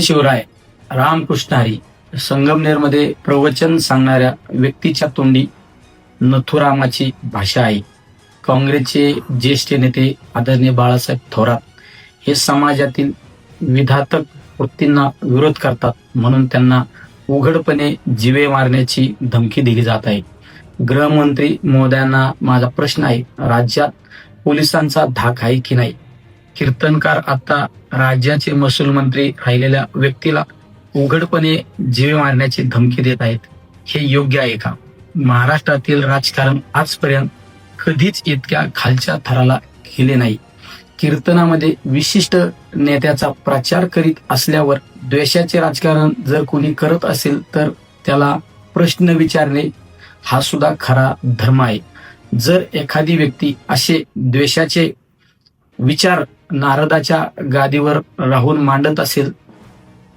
शिवराय रामकृष्ण हरी. संगमनेरमध्ये प्रवचन सांगणाऱ्या व्यक्तीच्या तोंडी नथुरामाची भाषा आहे. काँग्रेसचे ज्येष्ठ नेते आदरणीय बाळासाहेब थोरात हे समाजातील विधातक वृत्तींना विरोध करतात म्हणून त्यांना उघडपणे जिवे मारण्याची धमकी दिली जात आहे. गृहमंत्री महोदयांना माझा प्रश्न आहे राज्यात पोलिसांचा धाक आहे की नाही? कीर्तनकार आता राज्याचे महसूल मंत्री राहिलेल्या व्यक्तीला उघडपणे जीवे मारण्याची धमकी देत आहेत. हे योग्य आहे का? महाराष्ट्रातील राजकारण आजपर्यंत कधीच इतक्या खालच्या थराला गेले नाही. कीर्तनामध्ये विशिष्ट नेत्याचा प्रचार करीत असल्यावर द्वेषाचे राजकारण जर कोणी करत असेल तर त्याला प्रश्न विचारणे हा सुद्धा खरा धर्म आहे. जर एखादी व्यक्ती असे द्वेषाचे विचार नारदाच्या गादीवर राहून मांडत असेल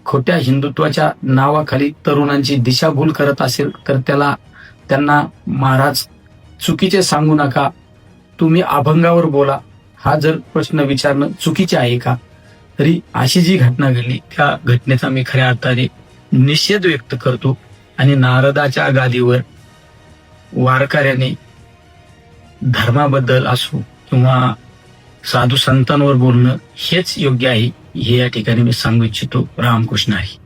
खोट्या हिंदुत्वाच्या नावाखाली तरुणांची दिशाभूल करत असेल तर त्याला त्यांना महाराज चुकीचे सांगू नका. तुम्ही अभंगावर बोला. हा जर प्रश्न विचारणं चुकीचे आहे का? तरी अशी जी घटना घडली त्या घटनेचा मी खऱ्या अर्थाने निषेध व्यक्त करतो आणि नारदाच्या गादीवर वारकऱ्याने धर्माबद्दल असो किंवा साधू संतांवर बोलणं हेच योग्य आहे हे या ठिकाणी मी सांगू इच्छितो. रामकृष्ण आहे